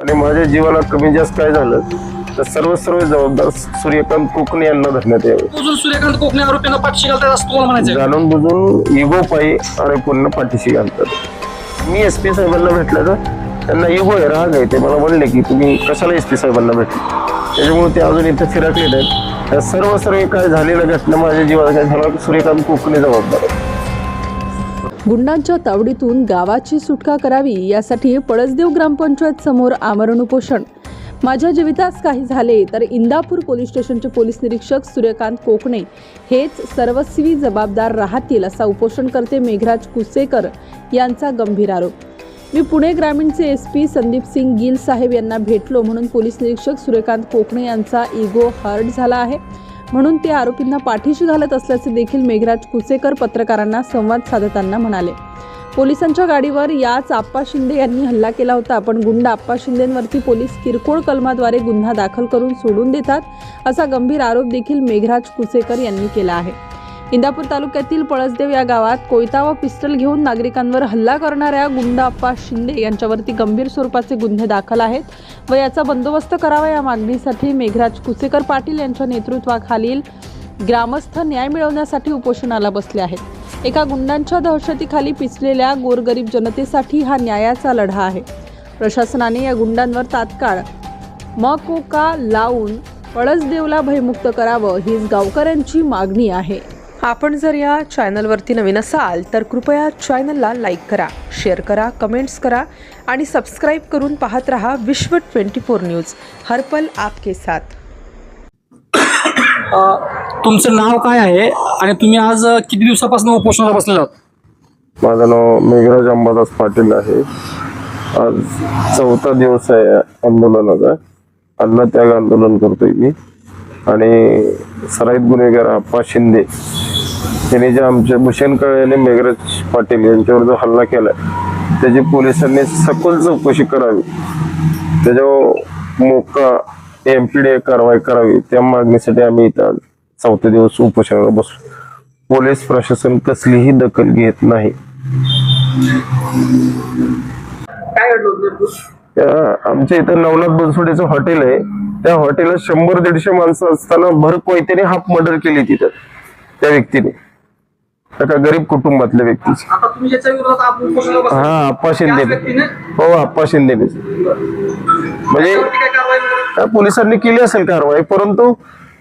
आणि माझ्या जीवाला कमी जास्त काय झालं तर सर्व सर्व जबाबदार सूर्यकांत कोकणे यांना धरण्यात यावे. अजून सूर्यकांत कोकणे आरोपींना पाठीशी घालतात असं तुम्हाला म्हणायचं? जाणून बुजून इगो पायी आणि पुन्हा पाठीशी घालतात. मी एस पी साहेबांना भेटलं तर त्यांना इगो आहे राग आहे. ते मला म्हणले की तुम्ही कशाला एस पी साहेबांना भेटले? त्याच्यामुळे ते अजून इथे फिरकले नाहीत या सर्व सर्व काय झालेल्या घटना माझ्या जीवाला काय झालं सूर्यकांत कोकणे जबाबदार आहे गुंडांच्या तावडीतून गावाची सुटका करावी यासाठी पळसदेव ग्रामपंचायत समोर आमरण उपोषण. माझ्या जीवितास काही झाले तर इंदापूर पोलीस स्टेशनचे पोलीस निरीक्षक सूर्यकांत कोकणे हेच सर्वस्वी जबाबदार राहतील असा उपोषणकर्ते मेघराज कुसेकर यांचा गंभीर आरोप. मी पुणे ग्रामीणचे एस पी संदीप सिंग गिल साहेब यांना भेटलो म्हणून पोलीस निरीक्षक सूर्यकांत कोकणे यांचा इगो हर्ट झाला आहे. म्हणून ते आरोपींना पाठीशी घालत असल्याचे देखील मेघराज कुसेकर पत्रकारांना संवाद साधताना म्हणाले. पोलिसांच्या गाडीवर याच आप्पा शिंदे यांनी हल्ला केला होता. पण गुंड आप्पा शिंदेंवरती पोलीस किरकोळ कलमाद्वारे गुन्हा दाखल करून सोडून देतात असा गंभीर आरोप देखील मेघराज कुसेकर यांनी केला आहे. इंदापूर तालुक्यातील पळसदेव या गावात कोयता व पिस्टल घेऊन नागरिकांवर हल्ला करणाऱ्या गुंडाप्पा शिंदे यांच्यावरती गंभीर स्वरूपाचे गुन्हे दाखल आहेत व याचा बंदोबस्त करावा या मागणीसाठी मेघराज कुसेकर पाटील यांच्या नेतृत्वाखालील ग्रामस्थ न्याय मिळवण्यासाठी उपोषणाला बसले आहेत. एका गुंडांच्या दहशतीखाली पिचलेल्या गोरगरीब जनतेसाठी हा न्यायाचा लढा आहे. प्रशासनाने या गुंडांवर तात्काळ मकोका लावून पळसदेवला भयमुक्त करावं हीच गावकऱ्यांची मागणी आहे. आपण जर या चॅनलवरती नवीन असाल तर कृपया चॅनलला लाईक करा शेअर करा कमेंट्स करा आणि सबस्क्राईब करून पाहत रहा विश्व ट्वेंटी फोर न्यूज. हरपल आपके साथ. अ, तुमचं नाव काय आहे आणि तुम्ही आज किती दिवसापासून उपोषणाला बसलेला आहात? माझं नाव मेघराज अंबादास पाटील आहे. आज चौथा दिवस आहे आंदोलनाचा. अन्नत्याग आंदोलन करतोय मी. आणि सराईत गुन्हेगार आप्पा शिंदे त्यांनी जे आमच्या भूषण कळे मेघराज पाटील यांच्यावर जो हल्ला केलाय त्याची पोलिसांनी सखोल चौकशी करावी. त्याच्यावर मोका एम पी डी कारवाई करावी त्या मागणीसाठी आम्ही इथं आज चौथे दिवस उपोषणाला बसलो. पोलीस प्रशासन कसलीही दखल घेत नाही. आमच्या इथं नवनाथ बनसोडेचं हॉटेल आहे. त्या हॉटेलला शंभर दीडशे माणसं असताना भर कोयत्याने हाफ मर्डर केली तिथं. त्या व्यक्तीने. एका गरीब कुटुंबातल्या व्यक्तीची. आता तुम्ही ज्याच्या विरोधात आप- उपोषणाला बसला, हा आप्पा शिंदे. व्यक्तीने? हो आप्पा शिंदेने म्हणजे त्याच्यावरती काय कारवाई वगैरे? काय पोलिसांनी केली असेल कारवाई परंतु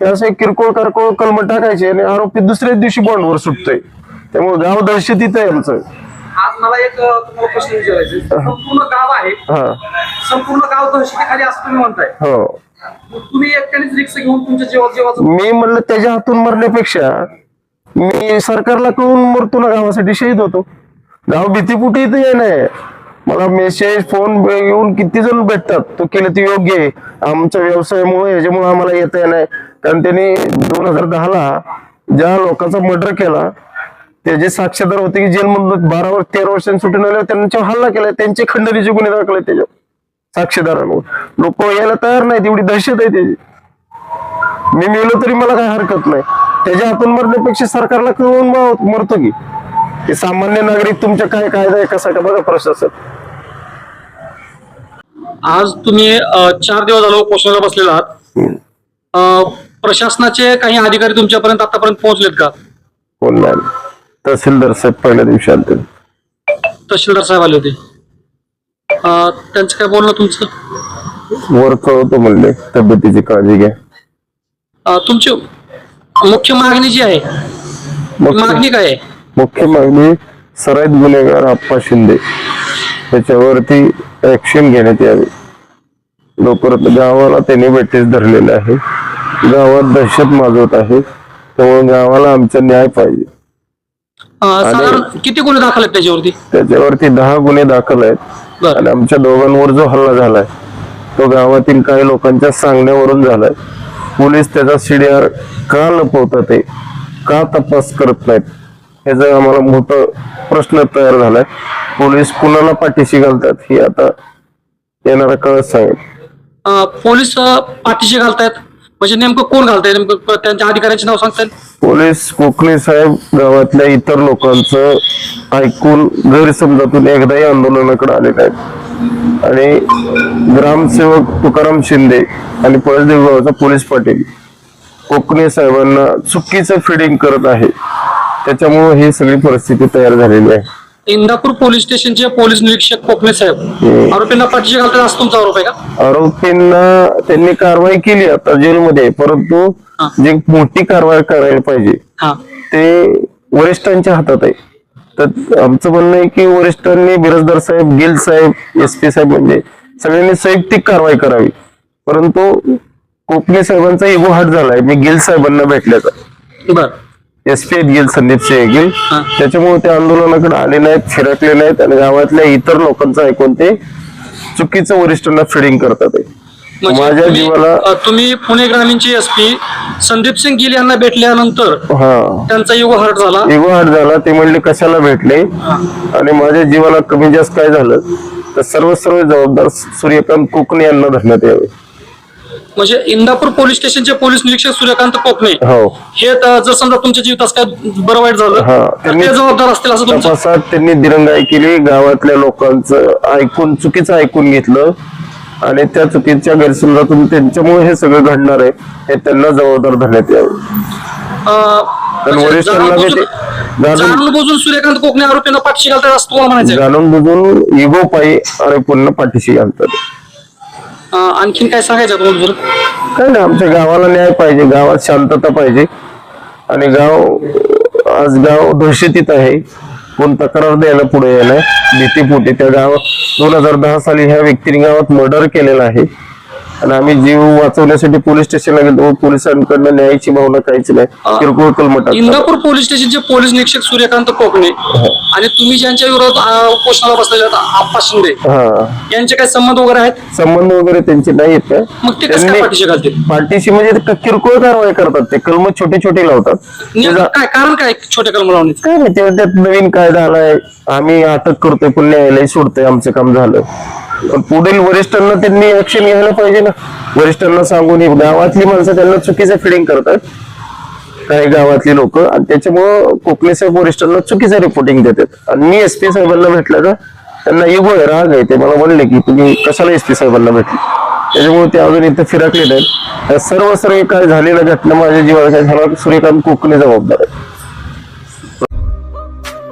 हे असे किरकोळ कारकोळ कलम टाकायचे आणि आरोपी दुसऱ्याच दिवशी बॉन्डवर सुटतोय. त्यामुळे गाव दहशतीत आहे आमचं. आज मला एक अ, तुम्हाला प्रश्न विचारायचा आहे. संपूर्ण गाव आहे. हा. संपूर्ण गाव दहशतीखाली असं तुम्ही म्हणताय. हो. मग तुम्ही एकट्यानेच रिक्स घेऊन तुमच्या जीवा जीवाचं मी म्हणलं त्याच्या हातून मरण्यापेक्षा मी सरकारला कळून मरतो ना गावासाठी शहीद होतो. गाव भीतीपुटी इथे ये नाही मला मेसेज फोन येऊन किती जण भेटतात तो केलं ते योग्य आहे. आमच्या व्यवसायामुळे याच्यामुळे आम्हाला येता नाही कारण त्यांनी दोन हजार दहाला ज्या लोकांचा मर्डर केला ते जे साक्षीदार होते की जेलमधून बारा वर्ष तेरा वर्षांनी सुटून आले त्यांच्यावर हल्ला केला त्यांचे खंडणीचे गुन्हे दाखले त्याच्यावर साक्षीदारांवर. लोक यायला तयार नाहीत एवढी दहशत आहे त्याची. मी मेलो तरी मला काही हरकत नाही. त्याच्या हातून मरण्यापेक्षा सरकारला कळवून मरतो की. सामान्य नागरिक तुमच्या काय कायदा आहे कसा का बघा प्रशासन. आज तुम्ही अ, चार दिवस झालो उपोषणाला बसलेला आहात. अ, प्रशासनाचे काही अधिकारी तुमच्यापर्यंत आतापर्यंत पोहोचलेत का? कोण नाही. तहसीलदार साहेब पहिल्या दिवशी आले तहसीलदार साहेब आले होते. अ, त्यांचं काय बोलणं तुमचं? वर कळवतो म्हणले. तब्येतीची काळजी घ्या. अ, तुमची मुख्य मागणी जी आहे मुख्य- मागणी काय आहे? मुख्य मागणी सराईत गुन्हेगार आप्पा शिंदे. त्याच्यावरती ऍक्शन घेण्यात यावी. लवकरात गावाला त्यांनी बेटीस धरलेले आहे गावात दहशत माजवत आहे त्यामुळे गावाला आमचा न्याय पाहिजे. साधारण किती गुन्हे दाखल आहेत त्याच्यावरती? त्याच्यावरती दहा गुन्हे दाखल आहेत. आणि आमच्या दोघांवर जो हल्ला झालाय तो गावातील काही लोकांच्या सांगण्यावरून झालाय. पोलीस त्याचा सीडीआर का लपवतात ते का तपास करत नाहीत? ह्याचा आम्हाला मोठा प्रश्न तयार झालाय पोलीस कुणाला पाठीशी घालतात ही आता येणारा कळत सांगेल. पोलीस पाठीशी घालतायत? म्हणजे नेमकं कोण घालताय? नेमकं त्यांच्या अधिकाऱ्यांचे नाव सांगतायत पोलीस कोकणी साहेब गावातल्या इतर लोकांचं ऐकून गैरसमजातून एकदाही आंदोलनाकडे आले नाहीत. आणि ग्रामसेवक तुकाराम शिंदे आणि पळसदेव गावचा पोलीस पाटील कोकणे साहेबांना चुकीचं फिडिंग करत आहे. त्याच्यामुळे ही सगळी परिस्थिती तयार झालेली आहे. इंदापूर पोलीस स्टेशनचे पोलीस निरीक्षक कोकणे साहेब. आरोपींना पाठीशी घालतात असं तुमचा आरोप आहे का? आरोपींना त्यांनी कारवाई केली आता जेलमध्ये परंतु. जी मोठी कारवाई करायला पाहिजे हा. ते वरिष्ठांच्या हातात आहे. तर आमचं म्हणणं आहे की वरिष्ठांनी बिरजदार साहेब गिल साहेब एस पी साहेब म्हणजे सगळ्यांनी संयुक्तिक कारवाई करावी. परंतु कोकणे साहेबांचा इगो हाट झालाय. मी गिल साहेबांना भेटल्याचा. बर. S P Gill Sandeep Singh Gill. त्याच्यामुळे ते आंदोलनाकडे आले नाहीत फिरकले नाहीत आणि गावातल्या इतर लोकांचं ऐकून ते चुकीचं वरिष्ठांना फिडिंग करतात. म्हणजे माझ्या तुम्ही- जीवाला अ, तुम्ही पुणे ग्रामीणचे एसपी संदीप सिंग गिल यांना भेटल्यानंतर हा. त्यांचा युग हर्ट झाला? हाट झाला ते म्हणले कशाला भेटले? आणि माझ्या जीवाला कमी जास्त काय झालं? तर सर्व सर्व जबाबदार सूर्यकांत कोकणे यांना धरण्यात यावे. म्हणजे इंदापूर पोलीस स्टेशनचे पोलीस निरीक्षक सूर्यकांत कोकणे हो. हे त- जर समजा तुमच्या जीवितास काय बरं वाईट झालं हा, तर त्यांनी- ते जबाबदार असतील असं तुमचं? तपासात त्यांनी दिरंगाई केली गावातल्या लोकांचं ऐकून चुकीचं ऐकून घेतलं. आणि त्या चुकीच्या गैरसमजातून त्यांच्यामुळे हे सगळं घडणार आहे हे त्यांना जबाबदार धरण्यात यावे म्हणजे वरिष्ठांना बुजून- सूर्यकांत कोकणे आरोपींना पाठीशी घालतात असं तुम्हाला म्हणायचं? जाणून बुजून इगो पायी आणि पुन्हा पाठीशी घालतात आणखीन काय सांगायचं तुम्हाला? काय नाही आमच्या गावाला न्याय पाहिजे गावात शांतता पाहिजे आणि गाव आज गाव दहशतीत आहे कोण तक्रार द्यायला पुढे यायला भीतीपोटी त्या गावात दोन हजार दहा साली ह्या व्यक्तीने गावात मर्डर केलेला आहे. आणि आम्ही जीव वाचवण्यासाठी पोलीस स्टेशनला गेलो. पोलिसांकडनं न्यायाची भावना काहीच नाही. किरकोळ कलमटात. इंदापूर पोलीस स्टेशनचे पोलीस निरीक्षक सूर्यकांत कोकणे आणि तुम्ही ज्यांच्या विरोधात उपोषणाला बसलेले आप्पा शिंदे. हा. यांचे काय संबंध वगैरे आहेत? संबंध वगैरे त्यांचे नाही आहेत का मग ते कसं पाठीशी घालतील? पाठीशी म्हणजे किरकोळ कारवाई करतात. ते कलम छोटे छोटे लावतात. काय कारण काय छोटे कलम लावण्याचं? काय नाही त्यात नवीन कायदा आलाय. आम्ही अटक करतोय पण न्यायालय सोडतोय आमचं काम झालं. पण पुढील वरिष्ठांना त्यांनी ऍक्शन घ्यायला पाहिजे ना. वरिष्ठांना सांगून गावातली माणसं त्यांना चुकीचं फिडिंग करतात. काही गावातली लोक. आणि त्याच्यामुळं कोकणे साहेब वरिष्ठांना चुकीचं रिपोर्टिंग देतात. आणि मी एस पी साहेबांना भेटलं का त्यांना इगो आहे राग आहे. ते मला म्हणले की तुम्ही कशाला एस पी साहेबांना भेटले? त्याच्यामुळे ते अजून इथं फिरकले नाहीत सर्व सर्व काय झालेल्या घटना माझ्या जीवाला काय झाला सूर्यकांत कोकणे जबाबदार आहे